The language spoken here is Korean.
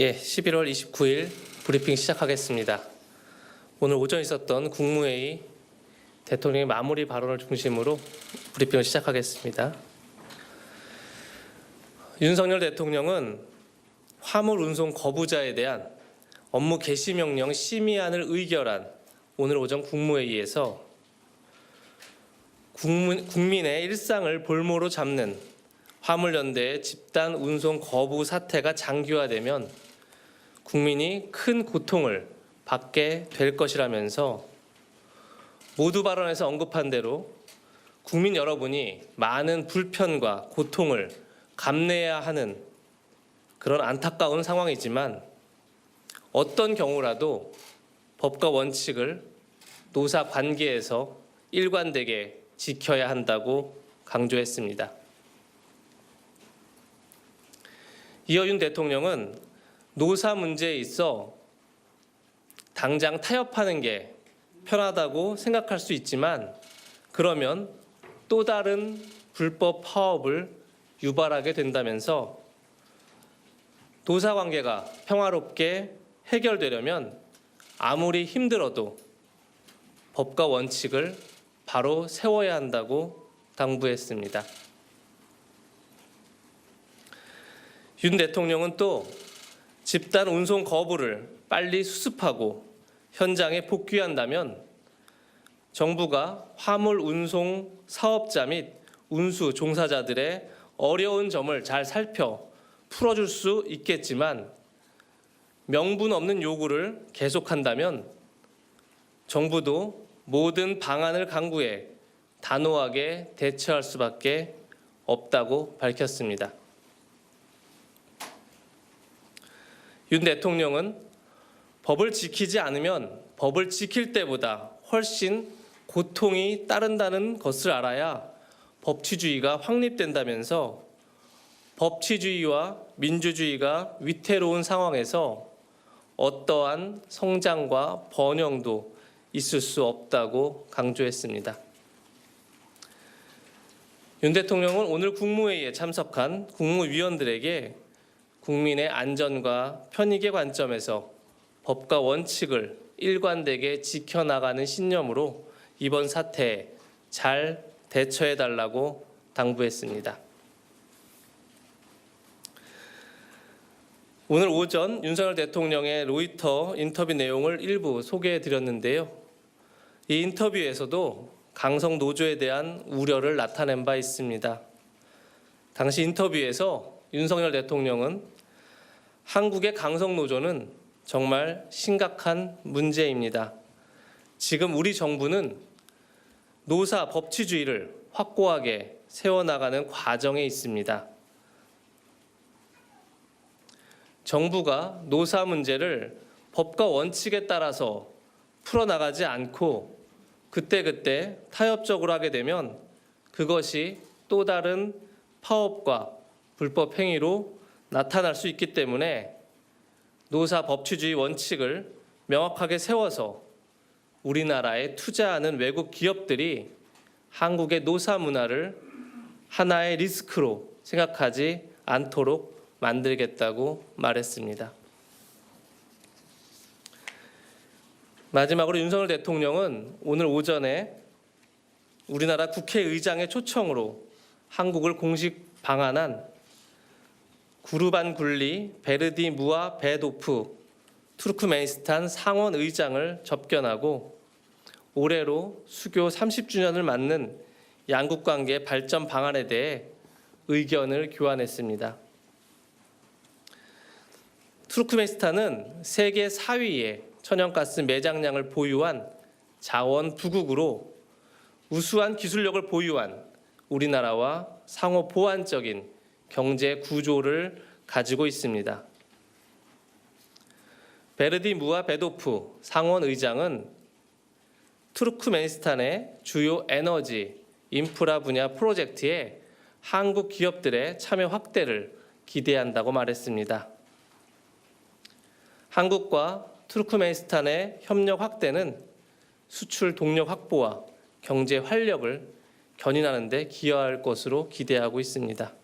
예, 11월 29일 브리핑 시작하겠습니다. 오늘 오전 있었던 국무회의 대통령의 마무리 발언을 중심으로 브리핑을 시작하겠습니다. 윤석열 대통령은 화물 운송 거부자에 대한 업무 개시 명령 심의안을 의결한 오늘 오전 국무회의에서 국민- 국민의 일상을 볼모로 잡는 화물연대의 집단 운송 거부 사태가 장기화되면 국민이 큰 고통을 받게 될 것이라면서 모두 발언에서 언급한 대로 국민 여러분이 많은 불편과 고통을 감내해야 하는 그런 안타까운 상황이지만 어떤 경우라도 법과 원칙을 노사 관계에서 일관되게 지켜야 한다고 강조했습니다. 이어 윤 대통령은 노사 문제에 있어 당장 타협하는 게 편하다고 생각할 수 있지만 그러면 또 다른 불법 파업을 유발하게 된다면서 노사 관계가 평화롭게 해결되려면 아무리 힘들어도 법과 원칙을 바로 세워야 한다고 당부했습니다. 윤 대통령은 또 집단 운송 거부를 빨리 수습하고 현장에 복귀한다면 정부가 화물 운송 사업자 및 운수 종사자들의 어려운 점을 잘 살펴 풀어줄 수 있겠지만 명분 없는 요구를 계속한다면 정부도 모든 방안을 강구해 단호하게 대처할 수밖에 없다고 밝혔습니다. 윤 대통령은 법을 지키지 않으면 법을 지킬 때보다 훨씬 고통이 따른다는 것을 알아야 법치주의가 확립된다면서 법치주의와 민주주의가 위태로운 상황에서 어떠한 성장과 번영도 있을 수 없다고 강조했습니다. 윤 대통령은 오늘 국무회의에 참석한 국무위원들에게 국민의 안전과 편익의 관점에서 법과 원칙을 일관되게 지켜나가는 신념으로 이번 사태에 잘 대처해 달라고 당부했습니다. 오늘 오전 윤석열 대통령의 로이터 인터뷰 내용을 일부 소개해 드렸는데요. 이 인터뷰에서도 강성 노조에 대한 우려를 나타낸 바 있습니다. 당시 인터뷰에서 윤석열 대통령은 한국의 강성 노조는 정말 심각한 문제입니다. 지금 우리 정부는 노사 법치주의를 확고하게 세워나가는 과정에 있습니다. 정부가 노사 문제를 법과 원칙에 따라서 풀어나가지 않고 그때그때 타협적으로 하게 되면 그것이 또 다른 파업과 불법 행위로 나타날 수 있기 때문에 노사 법치주의 원칙을 명확하게 세워서 우리나라에 투자하는 외국 기업들이 한국의 노사 문화를 하나의 리스크로 생각하지 않도록 만들겠다고 말했습니다. 마지막으로 윤석열 대통령은 오늘 오전에 우리나라 국회의장의 초청으로 한국을 공식 방한한 구르반 굴리 베르디 무아 베도프 투르크메니스탄 상원 의장을 접견하고 올해로 수교 30주년을 맞는 양국 관계 발전 방안에 대해 의견을 교환했습니다. 투르크메니스탄은 세계 4위의 천연가스 매장량을 보유한 자원 부국으로 우수한 기술력을 보유한 우리나라와 상호 보완적인 경제 구조를 가지고 있습니다. 베르디 무아 베도프 상원 의장은 투르크메니스탄의 주요 에너지 인프라 분야 프로젝트에 한국 기업들의 참여 확대를 기대한다고 말했습니다. 한국과 투르크메니스탄의 협력 확대는 수출 동력 확보와 경제 활력을 견인하는 데 기여할 것으로 기대하고 있습니다.